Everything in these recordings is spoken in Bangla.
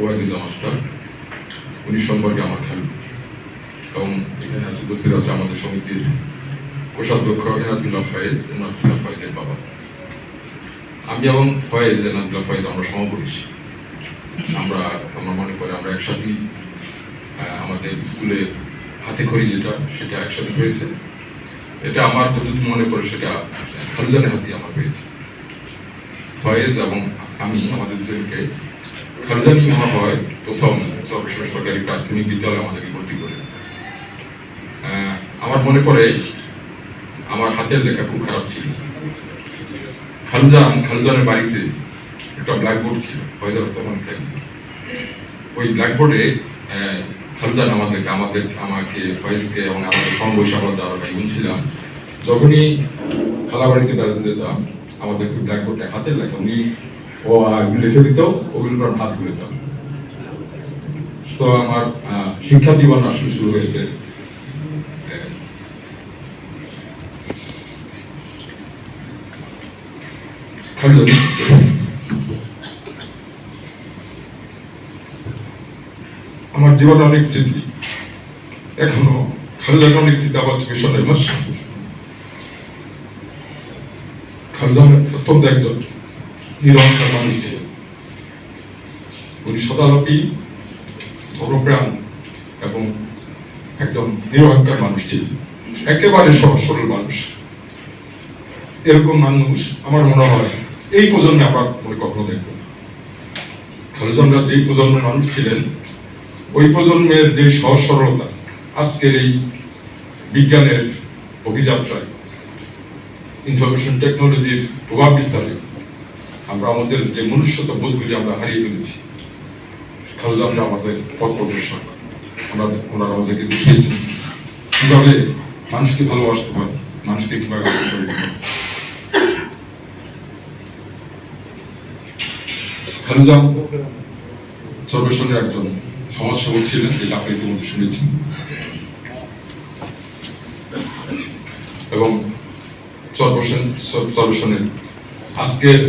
ওয়াইদুল্লাহ মাস্টার উনি সম্পর্কে আমার খেয়াল এবং এখানে উপস্থিত আছে আমাদের সমিতির কোষাধ্যক্ষ এনাদুল্লাহ ফয়েজ এনাদুল্লাহ ফয়েজের বাবা। আমি এবং ফয়েজ এনাদুল্লাহ ফয়েজ, আমরা সমপরিচি আমরা, আমার মনে করে আমরা একসাথেই আমাদের স্কুলে হাতে খড়ি যেটা, সেটা একসাথে হয়েছে। এটা আমার যতটুকু মনে পড়ে, সেটা খালুজানের হাতে আমার হয়েছে ফয়েজ এবং আমি, আমাদের দুজনকে খালুজানি মহাশয় প্রথম সরকারি প্রাথমিক বিদ্যালয়ে আমাদেরকে ভর্তি করে। আহ, আমার মনে পড়ে আমার হাতের লেখা খুব খারাপ ছিল। খালুজান খালুজানের বাড়িতে একটা ব্ল্যাকবোর্ড ছিল ফয়জার তখন থাকি ওই ব্ল্যাকবোর্ডে খালুজান আমাদেরকে আমাদের আমাকে ফয়েজকে এবং আমাদের সমবয়সী আমরা যারা ভাই ছিলাম। যখনই খালা বাড়িতে বেড়াতে যেতাম আমাদেরকে ব্ল্যাকবোর্ডে হাতের লেখা উনি ও লিখে দিত ওগুলোর পর হাত ধুতাম তো আমার শিক্ষা জীবন আসলে শুরু হয়েছে। আমার জীবনে অনেক স্মৃতি। এখনও খালুজান অনেক স্মৃতি আমার চোখের সামনে ভাসছে খালুজান অত্যন্ত একজন। নিরহংকার মানুষ ছিলেন উনি সদালপি ধর্মপ্রাণ এবং একজন নিরহংকার মানুষ ছিলেন একেবারে সহজ সরল মানুষ। এরকম মানুষ আমার মনে হয় এই প্রজন্মে আবার মনে কখনো দেখব না। যেই প্রজন্মের মানুষ ছিলেন, ওই প্রজন্মের যে সহজ সরলতা, আজকের এই বিজ্ঞানের অভিযাত্রায়, ইনফরমেশন টেকনোলজির প্রভাব বিস্তারে আমরা আমাদের যে মনুষ্যতা বোধগুলি আমরা হারিয়ে ফেলেছি খালুজানরা আমাদের পথ প্রদর্শক, ওনারা আমাদেরকে দেখিয়েছেন কীভাবে মানুষকে ভালোবাসতে হয়, মানুষকে কীভাবে। খালুজান সর্বেশ্বরের একজন সমাজসেবক ছিলেন যেটা আপনি ইতিমধ্যে শুনেছেন এবং চর্বসেন চর্বসেনের আজকের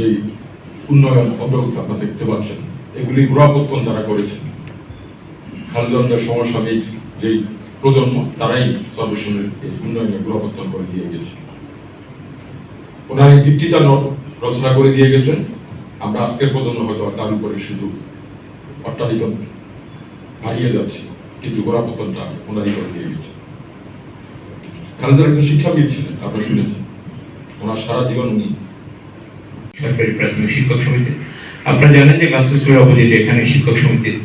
যে উন্নয়ন অগ্রগতি আপনারা দেখতে পাচ্ছেন, এগুলি গোড়াপত্তন যারা করেছেন খালুজানদের সমসাময়িক যেই প্রজন্ম, তারাই চর্বসেনের এই উন্নয়নের গোড়াপত্তন করে দিয়ে গেছে। ওনার ন- রচনা করে দিয়ে গেছেন। আমরা আজকের প্রজন্ম হয়তো তার উপরে শুধু অট্টালিকা হারিয়ে যাচ্ছি, কিন্তু গোড়াপত্তনটা ওনারই করে দিয়ে গেছে। খালেদার একজন শিক্ষাবিদ ছিলেন, আপনারা শুনেছেন। ওনার সারা জীবন উনি সরকারি প্রাথমিক শিক্ষক সমিতি। আপনারা জানেন যে গাছের অপোজিটে এখানে শিক্ষক সমিতির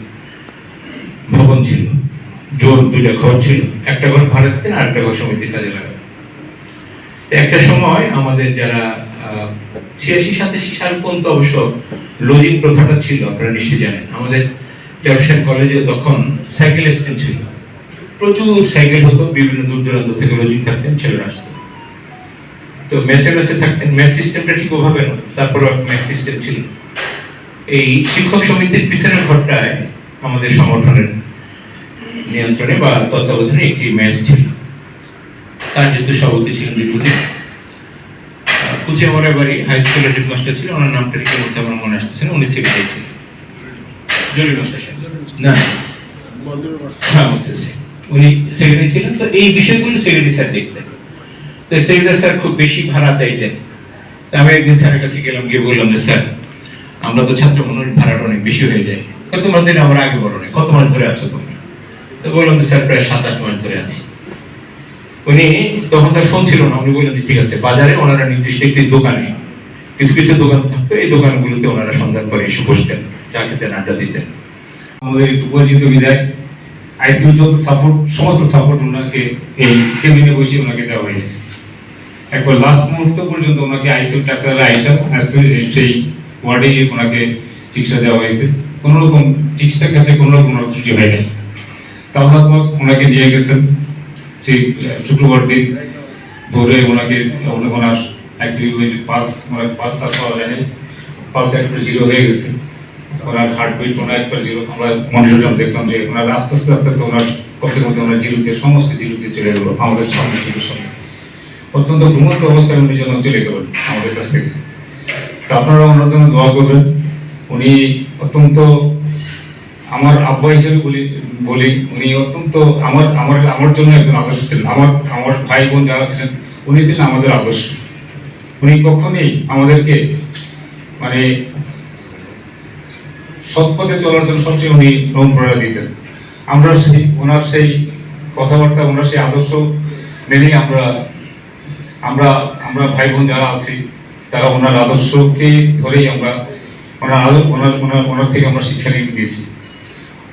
ভবন ছিল। জোর দুইটা ঘর ছিল। একটা ঘর ভাড়া দিতেন আর একটা ঘর সমিতির কাজে লাগাতেন একটা সময় আমাদের যারা ছিয়াশি, সাতাশি সাল পর্যন্ত অবশ্য লজিং প্রথাটা ছিল, আপনারা নিশ্চয়ই জানেন। আমাদের জর্জশান কলেজে তখন সাইকেল স্ট্যান্ড ছিল। প্রচুর সাইকেল হতো, বিভিন্ন দূর দূরান্ত থেকে লজিং থাকতেন, ছেলেরা আসতো। তো মেসে মেসে থাকতেন মেস সিস্টেমটা ঠিক ওভাবে না তারপর মেস সিস্টেম ছিল। এই শিক্ষক সমিতির পিছনের ঘরটায় আমাদের সংগঠনের নিয়ন্ত্রণে বা তত্ত্বাবধানে একটি মেস ছিল। স্যার যেহেতু সভাপতি ছিলেন দীর্ঘদিন কুচিয়ামারের বাড়ি হাই স্কুলের হেডমাস্টার ছিল ওনার নামটা ঠিক মধ্যে আমার মনে আসতেছে না উনি সেক্রেটারি ছিলেন মাস্টার না। হ্যাঁ উনি সেক্রেটারি ছিলেন তো এই বিষয়গুলো সেক্রেটারি স্যার দেখতেন। তো সেক্রেটারি স্যার, খুব বেশি ভাড়া চাইতেন। আমি একদিন স্যারের কাছে গেলাম, গিয়ে বললাম যে, স্যার, আমরা তো ছাত্র মনের ভাড়াটা অনেক বেশি হয়ে যায়। তোমরা দিন আমরা আগে না, কত মাস ধরে আছো তুমি তো বললাম যে, স্যার, প্রায় সাত আট মাস ধরে আছি। উনি তখন তার ফোন ছিল না, উনি বললেন ঠিক আছে, বাজারে ওনারা নির্দিষ্ট একটি দোকানে, কিছু কিছু দোকান থাকতো, এই দোকানগুলোতে ওনারা সন্ধ্যার পরে এসে বসতেন, চা খেতেন, আড্ডা দিতেন। আমাদের একটু পরিচিত বিদায় আইসিইউ যত সাপোর্ট সমস্ত সাপোর্ট ওনাকে এই কেবিনে বসে ওনাকে দেওয়া হয়েছে। একবার লাস্ট মুহূর্ত পর্যন্ত ওনাকে আইসিইউ ডাক্তাররা আইসা সেই ওয়ার্ডে ওনাকে চিকিৎসা দেওয়া হয়েছে। কোনো রকম চিকিৎসার ক্ষেত্রে কোনো রকম ত্রুটি হয়নি তারপর ওনাকে নিয়ে গেছেন, সেই শুক্রবার দিন ভোরে ওনাকে, ওনা- ওনার আইসিইউ হয়েছে পাস, ওনার পাস আর পাওয়া যায়নি। পাস একবার জিরো হয়ে গেছে। ওনার হার্টবিট ওনার একবার জিরো আমরা মনিটরটা দেখলাম যে ওনার আস্তে আস্তে আস্তে আস্তে ওনার কক্ষের মধ্যে ওনার জিরোতে, সমস্ত জিরোতে চলে গেল, আমাদের সামনে সামনে। অত্যন্ত ঘুমন্ত অবস্থায় উনি যেন চলে গেলেন আমাদের কাছ থেকে। তো আপনারা ওনার জন্য দোয়া করবেন। উনি অত্যন্ত আমার আব্বা হিসেবে বলি বলি, উনি অত্যন্ত আমার আমার আমার জন্য একজন আদর্শ ছিলেন। আমার আমার ভাই বোন যারা ছিলেন, উনি ছিলেন আমাদের আদর্শ। উনি কখনোই আমাদেরকে মানে সৎ পথে চলার জন্য সবচেয়ে উনি অনুপ্রেরণা দিতেন। আমরা সেই, ওনার সেই কথাবার্তা, ওনার সেই আদর্শ মেনেই আমরা আমরা আমরা ভাই বোন যারা আছি, তারা ওনার আদর্শকে ধরেই আমরা ওনার ওনার ওনার ওনার থেকে আমরা শিক্ষা নিয়ে দিয়েছি।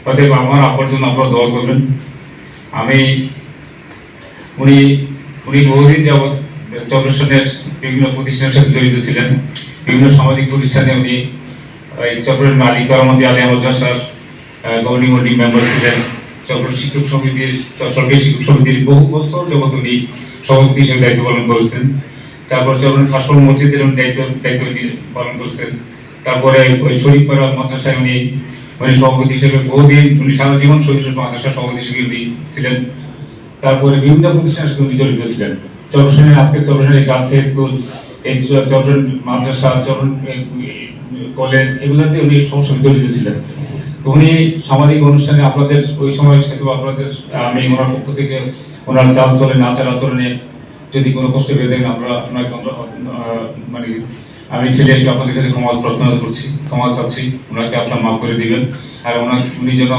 অতএব আমার আব্বার জন্য আপনারা দোয়া করবেন। আমি, উনি উনি বহুদিন যাবৎ চব্রসনের বিভিন্ন প্রতিষ্ঠানের সাথে জড়িত ছিলেন। বিভিন্ন সামাজিক প্রতিষ্ঠানে উনি, এই চট্টগ্রাম আলী কারামতি আলী মাদ্রাসার গভর্নিং বডি মেম্বার ছিলেন। চট্টগ্রাম শিক্ষক সমিতির সরকারি শিক্ষক সমিতির বহু বছর যাবৎ উনি সভাপতি হিসেবে দায়িত্ব পালন করেছেন। তারপর চট্টগ্রাম খাসপুর মসজিদের দায়িত্ব দায়িত্ব পালন করছেন। তারপরে ওই শরীফপাড়া মাদ্রাসায় উনি উনি সভাপতি হিসেবে বহুদিন উনি সারা জীবন শরীফ মাদ্রাসার সভাপতি হিসেবে উনি ছিলেন। তারপরে বিভিন্ন প্রতিষ্ঠানের সাথে উনি জড়িত ছিলেন। চট্টগ্রামের আজকে চট্টগ্রামের গার্লস স্কুল, এই চট্টগ্রাম মাদ্রাসা, চট্টগ্রাম কলেজ, এগুলোতে উনি সবসময় জড়িত ছিলেন। উনি সামাজিক অনুষ্ঠানে আপনাদের, ওই সময় সাথে আপনাদের, আমি ওনার পক্ষ থেকে ওনার চাল চলে, না চাল চলনে যদি কোনো কষ্ট পেয়ে দেন, আমরা ওনাকে মানে আমি ছেলে হিসেবে আপনাদের কাছে ক্ষমা প্রার্থনা করছি, ক্ষমা চাচ্ছি। ওনাকে আপনার মাফ করে দিবেন। আর ওনাকে উনি যেন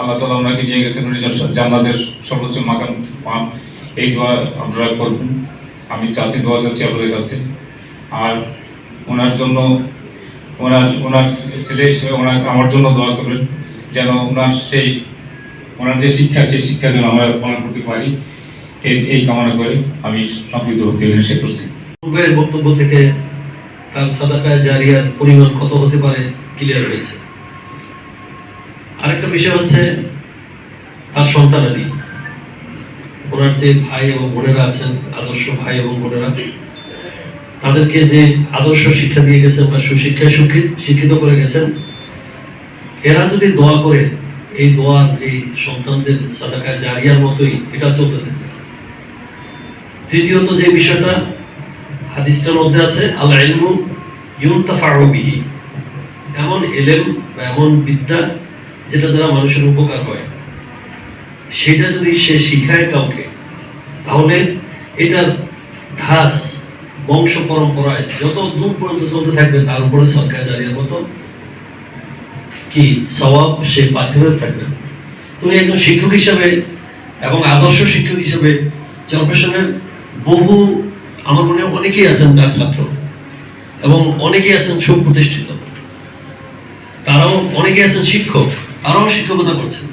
আল্লাহ তালা ওনাকে নিয়ে গেছেন, উনি যেন জান্নাতের সর্বোচ্চ মাকাম পান, এই দোয়া আপনারা করবেন আমি চাচ্ছি, দোয়া চাচ্ছি আপনাদের কাছে। আর ওনার জন্য, ওনার ওনার ছেলে হিসেবে ওনার আমার জন্য দোয়া করবেন, যেন ওনার সেই ওনার যে শিক্ষা, সেই শিক্ষা যেন আমরা পালন করতে পারি। এই কামনা করে আমি সংক্ষিপ্ত বক্তব্য শেষ করছি। পূর্বের বক্তব্য থেকে কাল সাদাকায় জারিয়ার পরিমাণ কত হতে পারে ক্লিয়ার হয়েছে। আরেকটা বিষয় হচ্ছে তার সন্তানাদি ওনার যে ভাই এবং বোনেরা আছেন, আদর্শ ভাই এবং বোনেরা, তাদেরকে যে আদর্শ শিক্ষা দিয়ে গেছেন বা সুশিক্ষায় শিক্ষি- শিক্ষিত করে গেছেন, এরা যদি দোয়া করে এই দোয়ার যে সন্তানদের সাদাকায় জারিয়ার মতোই এটা চলতে থাকবে। তৃতীয়ত যে বিষয়টা হাদিসটার মধ্যে আছে আল ইলমু ইউনতাফাউ বিহি। এমন এলেম বা এমন বিদ্যা যেটা দ্বারা মানুষের উপকার হয়। সেটা যদি সে শিখায় কাউকে, তাহলে এটার ধাস, বংশ পরম্পরায় যত দূর পর্যন্ত চলতে থাকবে, তার উপরে সরকার জারির মতো কি সওয়াব সে পাথের থাকবে। তুমি একজন শিক্ষক হিসাবে এবং আদর্শ শিক্ষক হিসাবে চরপেশনের বহু, আমার মনে অনেকেই আছেন তার ছাত্র এবং অনেকেই আছেন সুপ্রতিষ্ঠিত। তারাও অনেকে আছেন শিক্ষক, তারাও শিক্ষকতা করছেন।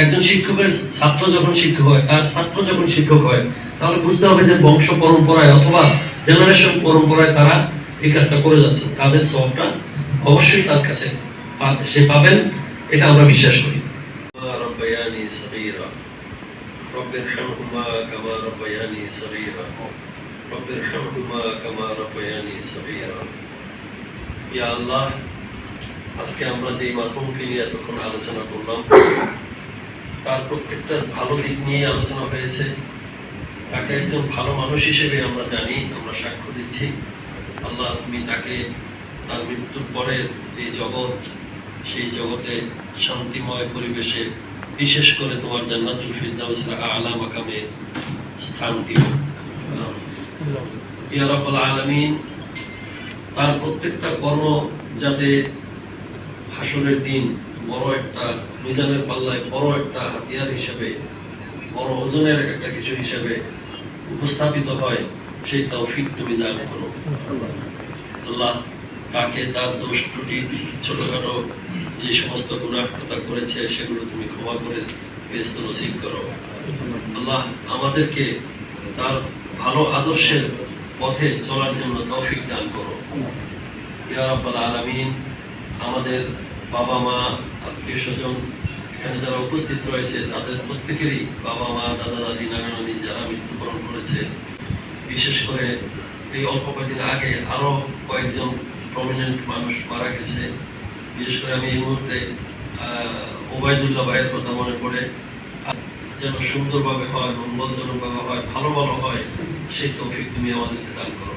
একজন শিক্ষকের ছাত্র যখন শিক্ষক হয়, তার ছাত্র যখন শিক্ষক হয়, তাহলে বুঝতে হবে যে বংশ পরম্পরায় অথবা জেনারেশন পরম্পরায় তারা এই কাজটা করে যাচ্ছে। তাদের সবটা অবশ্যই তার কাছে সে পাবেন, এটা আমরা বিশ্বাস করি। আল্লাহ, আজকে আমরা যে নিয়ে এতক্ষণ আলোচনা করলাম, তার প্রত্যেকটা ভালো দিক নিয়ে আলোচনা হয়েছে। তাকে একজন ভালো মানুষ হিসেবে আমরা জানি, আমরা সাক্ষ্য দিচ্ছি। আল্লাহ, তুমি তাকে তার মৃত্যুর পরে যে জগৎ সেই জগতে শান্তিময় পরিবেশে বিশেষ করে তোমার জান্নাতুল ফিরদাউসের আলা মাকামে স্থান দিও। ইয়া রাব্বুল আলামিন তার প্রত্যেকটা কর্ম যাতে হাসরের দিন বড় একটা মিজানের পাল্লায় বড় একটা হাতিয়ার হিসেবে বড় ওজনের একটা কিছু হিসেবে উপস্থাপিত হয় সেই তৌফিক তুমি দান করো। আল্লাহ তাকে তার দোষ ত্রুটি, ছোটখাটো যে সমস্ত গুণাহতা করেছে, সেগুলো তুমি ক্ষমা করে বেস্ত নসিব করো। আল্লাহ আমাদেরকে তার ভালো আদর্শের পথে চলার জন্য তৌফিক দান করো। ইয়া রাব্বাল আলামিন, আমাদের বাবা মা, আত্মীয় স্বজন এখানে যারা উপস্থিত রয়েছে, তাদের প্রত্যেকেরই বাবা মা, দাদা দাদি, নানা নানি যারা মৃত্যুবরণ করেছে। বিশেষ করে এই অল্প কয়েকদিন আগে আরও কয়েকজন প্রমিনেন্ট মানুষ মারা গেছে। বিশেষ করে আমি এই মুহূর্তে ওবায়দুল্লাহ ভাইয়ের কথা মনে পড়ে। যেন সুন্দরভাবে হয়, মঙ্গলজনকভাবে হয়, ভালো ভালো হয়, সেই তৌফিক তুমি আমাদেরকে দান করো।